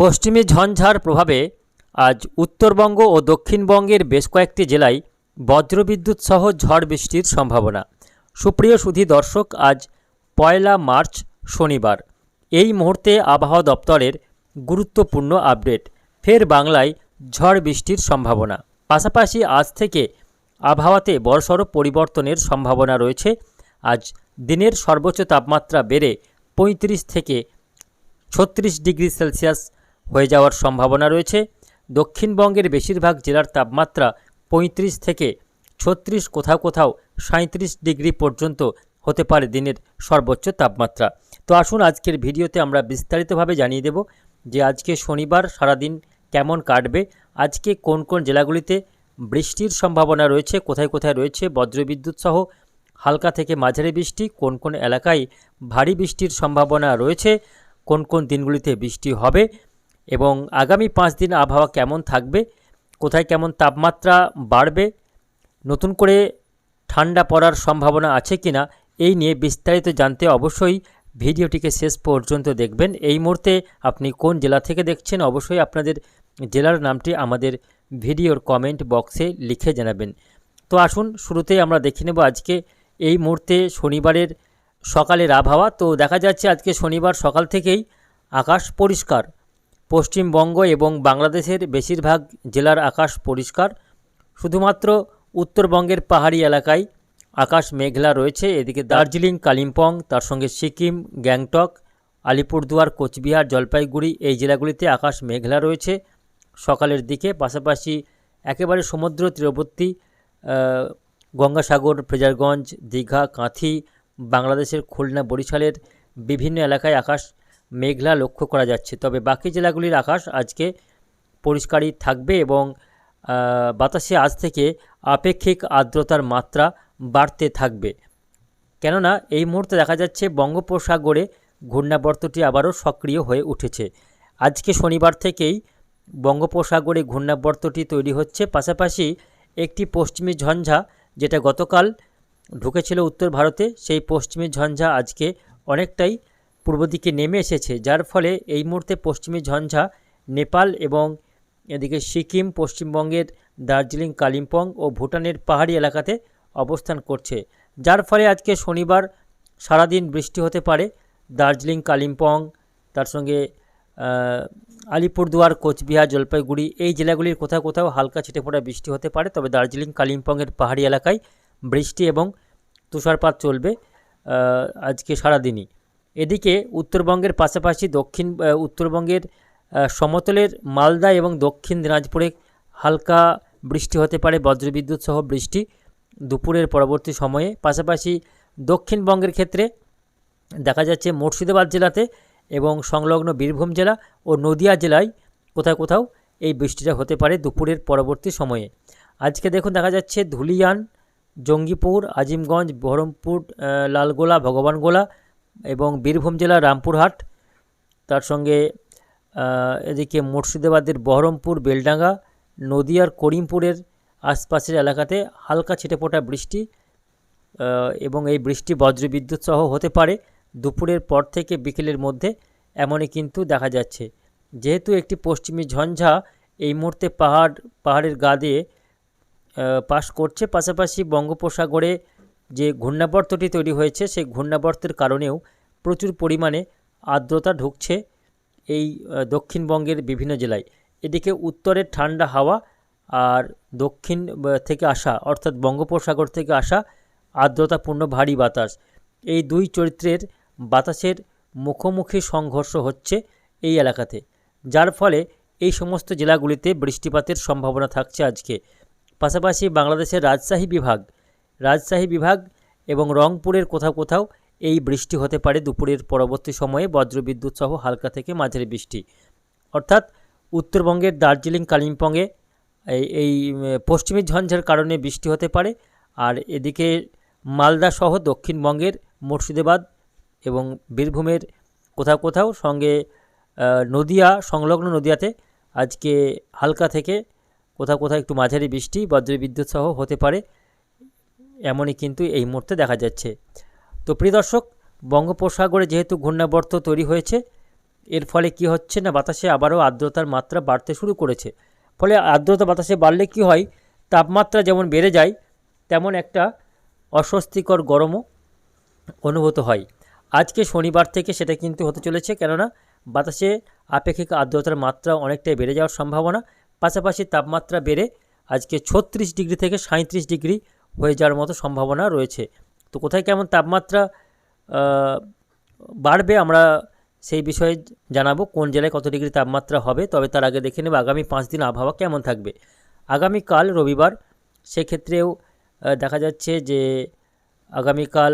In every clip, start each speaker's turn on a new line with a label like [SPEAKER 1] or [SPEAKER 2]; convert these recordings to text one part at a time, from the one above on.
[SPEAKER 1] পশ্চিমী ঝঞ্ঝার প্রভাবে আজ উত্তরবঙ্গ ও দক্ষিণবঙ্গের বেশ কয়েকটি জেলায় বজ্রবিদ্যুৎ সহ ঝড় বৃষ্টির সম্ভাবনা। সুপ্রিয় সুধী দর্শক, আজ পয়লা মার্চ, শনিবার। এই মুহূর্তে আবহাওয়া দপ্তরের গুরুত্বপূর্ণ আপডেট। ফের বাংলায় ঝড় বৃষ্টির সম্ভাবনা। পাশাপাশি আজ থেকে আবহাওয়াতে বড়সড় পরিবর্তনের সম্ভাবনা রয়েছে। আজ দিনের সর্বোচ্চ তাপমাত্রা বেড়ে পঁয়ত্রিশ থেকে ছত্রিশ ডিগ্রি সেলসিয়াস হয়ে যাওয়ার সম্ভাবনা রয়েছে। দক্ষিণবঙ্গের বেশিরভাগ জেলার তাপমাত্রা পঁয়ত্রিশ থেকে ছত্রিশ কোথাও কোথাও সাঁত্রিশ ডিগ্রি পর্যন্ত হতে পারে দিনের সর্বোচ্চ তাপমাত্রা। তো আসুন আজকের ভিডিওতে আমরা বিস্তারিতভাবে জানিয়ে দেব যে আজকে শনিবার সারাদিন কেমন কাটবে, আজকে কোন কোন জেলাগুলিতে বৃষ্টির সম্ভাবনা রয়েছে, কোথায় কোথায় রয়েছে বজ্রবিদ্যুৎ সহ হালকা থেকে মাঝারি বৃষ্টি, কোন কোন এলাকায় ভারী বৃষ্টির সম্ভাবনা রয়েছে, কোন কোন দিনগুলিতে বৃষ্টি হবে এবং আগামী পাঁচ দিন আবহাওয়া কেমন থাকবে, কোথায় কেমন তাপমাত্রা বাড়বে, নতুন করে ঠান্ডা পড়ার সম্ভাবনা আছে কি না এই নিয়ে বিস্তারিত জানতে অবশ্যই ভিডিওটিকে শেষ পর্যন্ত দেখবেন। এই মুহূর্তে আপনি কোন জেলা থেকে দেখছেন, অবশ্যই আপনাদের জেলার নামটি আমাদের ভিডিওর কমেন্ট বক্সে লিখে জানাবেন। তো আসুন, শুরুতেই আমরা দেখে নেব আজকে, এই মুহূর্তে শনিবারের সকালের আবহাওয়া। তো দেখা যাচ্ছে আজকে শনিবার সকাল থেকেই আকাশ পরিষ্কার। পশ্চিমবঙ্গ এবং বাংলাদেশের বেশিরভাগ জেলার আকাশ পরিষ্কার। শুধুমাত্র উত্তরবঙ্গের পাহাড়ি এলাকায় আকাশ মেঘলা রয়েছে। এদিকে দার্জিলিং, কালিম্পং, তার সঙ্গে সিকিম, গ্যাংটক, আলিপুরদুয়ার, কোচবিহার, জলপাইগুড়ি এই জেলাগুলিতে আকাশ মেঘলা রয়েছে। সকালের দিকে পাশাপাশি একেবারে সমুদ্র তীরবর্তী গঙ্গাসাগর ফ্রেজারগঞ্জ দীঘা, কাঁথি, বাংলাদেশের খুলনা, বরিশালের বিভিন্ন এলাকায় আকাশ মেঘলা লক্ষ্য করা যাচ্ছে। তবে বাকি জেলাগুলির আকাশ আজকে পরিষ্কারই থাকবে এবং বাতাসে আজ থেকে আপেক্ষিক আর্দ্রতার মাত্রা বাড়তে থাকবে। কেননা, এই মুহূর্তে দেখা যাচ্ছে বঙ্গোপসাগরে ঘূর্ণাবর্তটি আবারও সক্রিয় হয়ে উঠেছে। আজকে শনিবার থেকেই বঙ্গোপসাগরে ঘূর্ণাবর্তটি তৈরি হচ্ছে। পাশাপাশি একটি পশ্চিমী ঝঞ্ঝা যেটা গতকাল ঢুকেছিল উত্তর ভারতে, সেই পশ্চিমী ঝঞ্ঝা আজকে অনেকটাই পূর্ব দিকে নেমে এসেছে, যার ফলে এই মুহূর্তে পশ্চিমী ঝঞ্ঝা, নেপাল এবং এদিকে সিকিম, পশ্চিমবঙ্গের দার্জিলিং, কালিম্পং ও ভুটানের পাহাড়ি এলাকাতে অবস্থান করছে। যার ফলে আজকে শনিবার সারাদিন বৃষ্টি হতে পারে। দার্জিলিং, কালিম্পং, তার সঙ্গে আলিপুরদুয়ার, কোচবিহার, জলপাইগুড়ি এই জেলাগুলির কোথাও কোথাও হালকা ছিটে ফোটা বৃষ্টি হতে পারে। তবে দার্জিলিং, কালিম্পংয়ের পাহাড়ি এলাকায় বৃষ্টি এবং তুষারপাত চলবে আজকে সারাদিনই। এদিকে উত্তরবঙ্গের পাশাপাশি দক্ষিণ উত্তরবঙ্গের সমতলের মালদা এবং দক্ষিণ দিনাজপুরে হালকা বৃষ্টি হতে পারে, বজ্রবিদ্যুৎ সহ বৃষ্টি দুপুরের পরবর্তী সময়ে। পাশাপাশি দক্ষিণবঙ্গের ক্ষেত্রে দেখা যাচ্ছে মুর্শিদাবাদ জেলাতে এবং সংলগ্ন বীরভূম জেলা ও নদিয়া জেলায় কোথাও কোথাও এই বৃষ্টিটা হতে পারে দুপুরের পরবর্তী সময়ে। আজকে দেখুন দেখা যাচ্ছে ধুলিয়ান, জঙ্গিপুর, আজিমগঞ্জ, বহরমপুর লালগোলা, ভগবানগোলা এবং বীরভূম জেলার রামপুরহাট, তার সঙ্গে এদিকে মুর্শিদাবাদের বহরমপুর, বেলডাঙ্গা, নদিয়ার করিমপুরের আশপাশের এলাকাতে হালকা ছিটেফোঁটা বৃষ্টি এবং এই বৃষ্টি বজ্রবিদ্যুৎ সহ হতে পারে। দুপুরের পর থেকে বিকেলের মধ্যে এমনই কিন্তু দেখা যাচ্ছে। যেহেতু একটি পশ্চিমী ঝঞ্ঝা এই মুহূর্তে পাহাড়, পাহাড়ের গা দিয়ে পাস করছে, পাশাপাশি বঙ্গোপসাগরে যে ঘূর্ণাবর্তটি তৈরি হয়েছে, সেই ঘূর্ণাবর্তের কারণেও প্রচুর পরিমাণে আর্দ্রতা ঢুকছে এই দক্ষিণবঙ্গের বিভিন্ন জেলায়। এদিকে উত্তরের ঠান্ডা হাওয়া আর দক্ষিণ থেকে আসা, অর্থাৎ বঙ্গোপসাগর থেকে আসা আর্দ্রতাপূর্ণ ভারী বাতাস। এই দুই চরিত্রের বাতাসের মুখোমুখি সংঘর্ষ হচ্ছে এই এলাকাতে, যার ফলে এই সমস্ত জেলাগুলিতে বৃষ্টিপাতের সম্ভাবনা থাকছে আজকে। পাশাপাশি বাংলাদেশের রাজশাহী বিভাগ রাজশাহী বিভাগ এবং রংপুরের কোথাও কোথাও এই বৃষ্টি হতে পারে দুপুরের পরবর্তী সময়ে বজ্রবিদ্যুৎ সহ হালকা থেকে মাঝারি বৃষ্টি। অর্থাৎ উত্তরবঙ্গের দার্জিলিং, কালিম্পংয়ে এই পশ্চিমী ঝঞ্ঝার কারণে বৃষ্টি হতে পারে আর এদিকে মালদা সহ দক্ষিণবঙ্গের মুর্শিদাবাদ এবং বীরভূমের কোথাও কোথাও সঙ্গে নদিয়া, সংলগ্ন নদিয়াতে আজকে হালকা থেকে কোথাও কোথাও একটু মাঝারি বৃষ্টি, বজ্রবিদ্যুৎ সহ হতে পারে। এমনই কিন্তু এই মুহূর্তে দেখা যাচ্ছে। তো প্রিয় দর্শক, বঙ্গোপসাগরে যেহেতু ঘূর্ণাবর্ত তৈরি হয়েছে, এর ফলে কি হচ্ছে না, বাতাসে আবারও আর্দ্রতার মাত্রা বাড়তে শুরু করেছে। ফলে আর্দ্রতা বাতাসে বাড়লে কি হয়, তাপমাত্রা যেমন বেড়ে যায়, তেমন একটা অস্বস্তিকর গরমও অনুভূত হয়। আজকে শনিবার থেকে সেটা কিন্তু হতে চলেছে, কেননা বাতাসে আপেক্ষিক আর্দ্রতার মাত্রা অনেকটাই বেড়ে যাওয়ার সম্ভাবনা। পাশাপাশি তাপমাত্রা বেড়ে আজকে ছত্রিশ ডিগ্রি থেকে সাঁত্রিশ ডিগ্রি হয়ে যাওয়ার মতো সম্ভাবনা রয়েছে। তো কোথায় কেমন তাপমাত্রা বাড়বে আমরা সেই বিষয়ে জানাব, কোন জেলায় কত ডিগ্রি তাপমাত্রা হবে, তবে তার আগে দেখে নেব আগামী পাঁচ দিন আবহাওয়া কেমন থাকবে। আগামীকাল রবিবার, সেক্ষেত্রেও দেখা যাচ্ছে যে আগামীকাল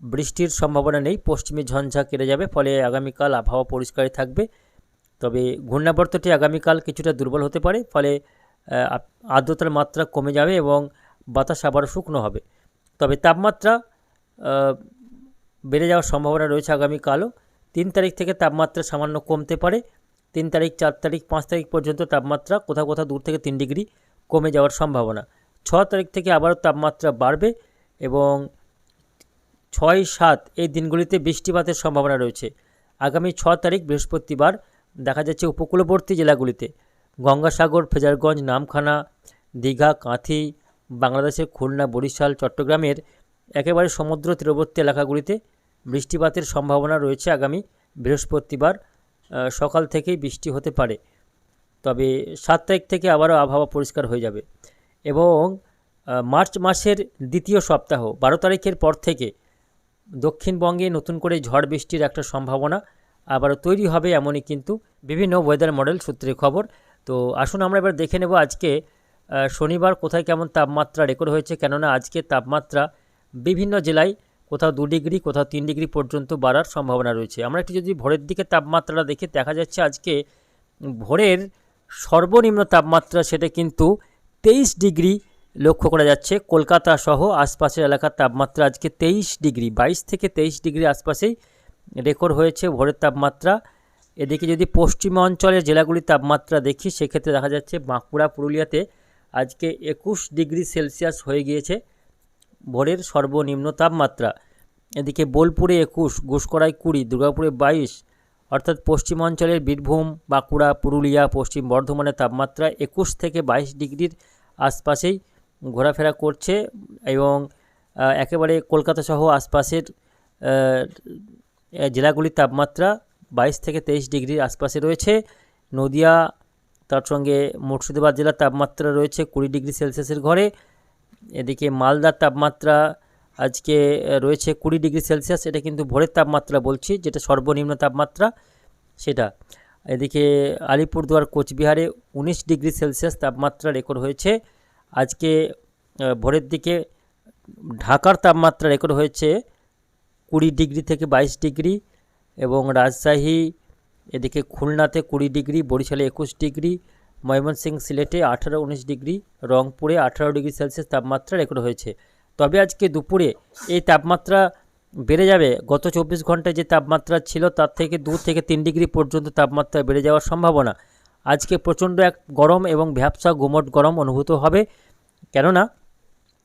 [SPEAKER 1] বৃষ্টির সম্ভাবনা নেই, পশ্চিমী ঝঞ্ঝা কেটে যাবে, ফলে আগামীকাল আবহাওয়া পরিষ্কারই থাকবে। তবে ঘূর্ণাবর্তটি আগামীকাল কিছুটা দুর্বল হতে পারে, ফলে আর্দ্রতার মাত্রা কমে যাবে এবং বাতাস আবারও শুকনো হবে। তবে তাপমাত্রা বেড়ে যাওয়ার সম্ভাবনা রয়েছে আগামীকালও। তিন তারিখ থেকে তাপমাত্রা সামান্য কমতে পারে। তিন তারিখ, চার তারিখ, পাঁচ তারিখ পর্যন্ত তাপমাত্রা কোথাও কোথাও দূর থেকে তিন ডিগ্রি কমে যাওয়ার সম্ভাবনা। ছ তারিখ থেকে আবারও তাপমাত্রা বাড়বে এবং ছয় সাত এই দিনগুলিতে বৃষ্টিপাতের সম্ভাবনা রয়েছে। আগামী ছ তারিখ বৃহস্পতিবার দেখা যাচ্ছে উপকূলবর্তী জেলাগুলিতে গঙ্গাসাগর, ফেজারগঞ্জ, নামখানা, দীঘা, কাঁথি বাংলাদেশের খুলনা, বরিশাল, চট্টগ্রামের একেবারে সমুদ্র তীরবর্তী এলাকাগুলিতে বৃষ্টিপাতের সম্ভাবনা রয়েছে আগামী বৃহস্পতিবার সকাল থেকেই বৃষ্টি হতে পারে। তবে সাত তারিখ থেকে আবারও আবহাওয়া পরিষ্কার হয়ে যাবে এবং মার্চ মাসের দ্বিতীয় সপ্তাহ, বারো তারিখের পর থেকে দক্ষিণবঙ্গে নতুন করে ঝড় বৃষ্টির একটা সম্ভাবনা আবারও তৈরি হবে এমনই কিন্তু বিভিন্ন ওয়েদার মডেল সূত্রে খবর। তো আসুন আমরা এবার দেখে নেব আজকে শনিবার কোথায় কেমন তাপমাত্রা রেকর্ড হয়েছে কেননা আজকে তাপমাত্রা বিভিন্ন জেলায় কোথাও দু ডিগ্রি, কোথাও তিন ডিগ্রি পর্যন্ত বাড়ার সম্ভাবনা রয়েছে। আমরা একটু যদি ভোরের দিকে তাপমাত্রাটা দেখে দেখা যাচ্ছে আজকে ভোরের সর্বনিম্ন তাপমাত্রা সেটা কিন্তু তেইশ ডিগ্রি লক্ষ্য করা যাচ্ছে। কলকাতা সহ আশপাশের এলাকার তাপমাত্রা আজকে তেইশ ডিগ্রি, বাইশ থেকে তেইশ ডিগ্রি আশপাশেই রেকর্ড হয়েছে ভোরের তাপমাত্রা। এদিকে যদি পশ্চিমাঞ্চলের জেলাগুলির তাপমাত্রা দেখি, সেক্ষেত্রে দেখা যাচ্ছে বাঁকুড়া, পুরুলিয়াতে আজকে একুশ ডিগ্রি সেলসিয়াস হয়ে গিয়েছে। ভোরের সর্বনিম্ন তাপমাত্রা। এদিকে বোলপুরে একুশ ঘুষকরায় কুড়ি, দুর্গাপুরে বাইশ, অর্থাৎ পশ্চিমাঞ্চলের বীরভূম, বাঁকুড়া, পুরুলিয়া, পশ্চিম বর্ধমানের তাপমাত্রা একুশ থেকে বাইশ ডিগ্রির আশপাশেই ঘোরাফেরা করছে এবং একেবারে কলকাতা সহ আশপাশের জেলাগুলির তাপমাত্রা বাইশ থেকে তেইশ ডিগ্রির আশপাশে রয়েছে। নদিয়া তার সঙ্গে মুর্শিদাবাদ জেলার তাপমাত্রা রয়েছে কুড়ি ডিগ্রি সেলসিয়াসের ঘরে। এদিকে মালদার তাপমাত্রা আজকে রয়েছে কুড়ি ডিগ্রি সেলসিয়াস। এটা কিন্তু ভোরের তাপমাত্রা বলছি, যেটা সর্বনিম্ন তাপমাত্রা সেটা। এদিকে আলিপুরদুয়ার, কোচবিহারে উনিশ ডিগ্রি সেলসিয়াস তাপমাত্রা রেকর্ড হয়েছে। আজকে ভোরের দিকে ঢাকার তাপমাত্রা রেকর্ড হয়েছে কুড়ি ডিগ্রি থেকে বাইশ ডিগ্রি এবং রাজশাহী এদিকে খুলনাতে কুড়ি ডিগ্রি, বরিশালে একুশ ডিগ্রি, ময়মনসিংহ সিলেটে আঠারো, উনিশ ডিগ্রি, রংপুরে আঠারো ডিগ্রি সেলসিয়াস তাপমাত্রা রেকর্ড হয়েছে। তবে আজকে দুপুরে এই তাপমাত্রা বেড়ে যাবে। গত চব্বিশ ঘন্টায় যে তাপমাত্রা ছিল তার থেকে দু থেকে তিন ডিগ্রি পর্যন্ত তাপমাত্রা বেড়ে যাওয়ার সম্ভাবনা। আজকে প্রচণ্ড এক গরম এবং ভ্যাবসা গুমট গরম অনুভূত হবে। কেননা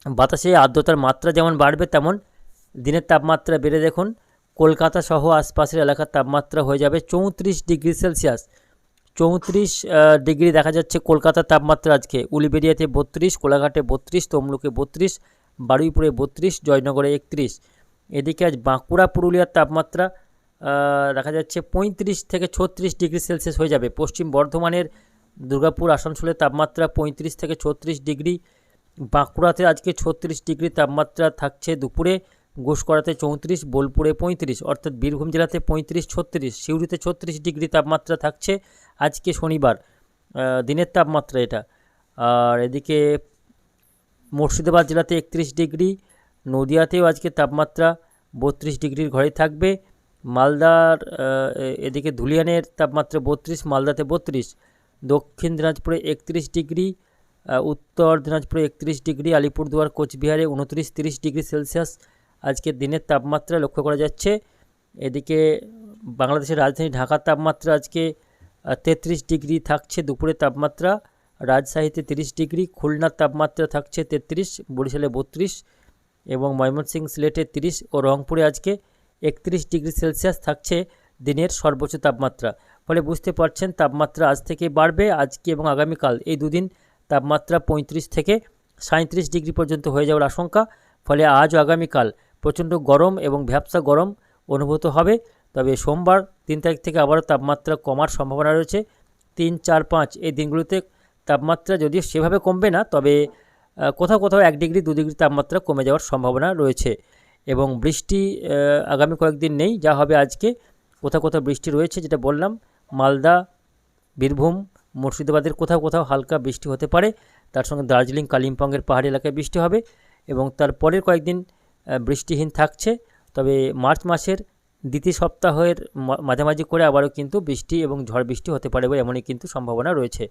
[SPEAKER 1] বাতাসে আর্দ্রতার মাত্রা যেমন বাড়বে তেমন দিনের তাপমাত্রা বেড়ে দেখুন। কলকাতা সহ আশপাশের এলাকার তাপমাত্রা হয়ে যাবে চৌত্রিশ ডিগ্রি সেলসিয়াস। চৌত্রিশ ডিগ্রি দেখা যাচ্ছে কলকাতার তাপমাত্রা আজকে। উলিবেরিয়াতে বত্রিশ, কোলাঘাটে বত্রিশ, তমলুকে বত্রিশ, বারুইপুরে বত্রিশ, জয়নগরে একত্রিশ। এদিকে আজ বাঁকুড়া, পুরুলিয়ার তাপমাত্রা দেখা যাচ্ছে পঁয়ত্রিশ থেকে ছত্রিশ ডিগ্রি সেলসিয়াস হয়ে যাবে। পশ্চিম বর্ধমানের দুর্গাপুর, আসানসোলের তাপমাত্রা পঁয়ত্রিশ থেকে ছত্রিশ ডিগ্রি। বাঁকুড়াতে আজকে ছত্রিশ ডিগ্রি তাপমাত্রা থাকছে দুপুরে। ঘোষকরাতে চৌত্রিশ, বোলপুরে পঁয়ত্রিশ, অর্থাৎ বীরভূম জেলাতে পঁয়ত্রিশ, ছত্রিশ, সিউড়িতে ছত্রিশ ডিগ্রি তাপমাত্রা থাকছে আজকে শনিবার। দিনের তাপমাত্রা এটা। আর এদিকে মুর্শিদাবাদ জেলাতে একত্রিশ ডিগ্রি, নদিয়াতেও আজকে তাপমাত্রা বত্রিশ ডিগ্রির ঘরে থাকবে। মালদার এদিকে ধুলিয়ানের তাপমাত্রা বত্রিশ, মালদাতে বত্রিশ, দক্ষিণ দিনাজপুরে একত্রিশ ডিগ্রি উত্তর দিনাজপুরে একত্রিশ ডিগ্রি, আলিপুরদুয়ার, কোচবিহারে উনত্রিশ, তিরিশ ডিগ্রি সেলসিয়াস আজকে দিনের তাপমাত্রা লক্ষ্য করা যাচ্ছে। এদিকে বাংলাদেশের রাজধানী ঢাকার তাপমাত্রা আজকে তেত্রিশ ডিগ্রি থাকছে দুপুরের তাপমাত্রা। রাজশাহীতে তিরিশ ডিগ্রি, খুলনার তাপমাত্রা থাকছে তেত্রিশ, বরিশালে বত্রিশ এবং ময়মনসিংহ সিলেটে তিরিশ ও রংপুরে আজকে একত্রিশ ডিগ্রি সেলসিয়াস থাকছে দিনের সর্বোচ্চ তাপমাত্রা। ফলে বুঝতে পারছেন তাপমাত্রা আজ থেকে বাড়বে, আজকে এবং আগামীকাল। এই দুদিন তাপমাত্রা পঁয়ত্রিশ থেকে সাঁত্রিশ ডিগ্রি পর্যন্ত হয়ে যাওয়ার আশঙ্কা। ফলে আজ আগামীকাল প্রচণ্ড গরম এবং ভ্যাপসা গরম অনুভূত হবে। তবে সোমবার তিন তারিখ থেকে আবারও তাপমাত্রা কমার সম্ভাবনা রয়েছে। তিন, চার, পাঁচ এই দিনগুলোতে তাপমাত্রা যদিও সেভাবে কমবে না, তবে কোথাও কোথাও এক ডিগ্রি, দু ডিগ্রি তাপমাত্রা কমে যাওয়ার সম্ভাবনা রয়েছে এবং বৃষ্টি আগামী কয়েকদিন নেই যা হবে আজকে। কোথাও কোথাও বৃষ্টি রয়েছে যেটা বললাম, মালদা, বীরভূম, মুর্শিদাবাদের কোথাও কোথাও হালকা বৃষ্টি হতে পারে। তার সঙ্গে দার্জিলিং, কালিম্পংয়ের পাহাড়ি এলাকায় বৃষ্টি হবে এবং তার পরের কয়েকদিন বৃষ্টিহীন থাকছে। তবে মার্চ মাসের দ্বিতীয় সপ্তাহের মাঝামাঝি করে আবারও কিন্তু বৃষ্টি এবং ঝড় বৃষ্টি হতে পারে বলে এমনই কিন্তু সম্ভাবনা রয়েছে।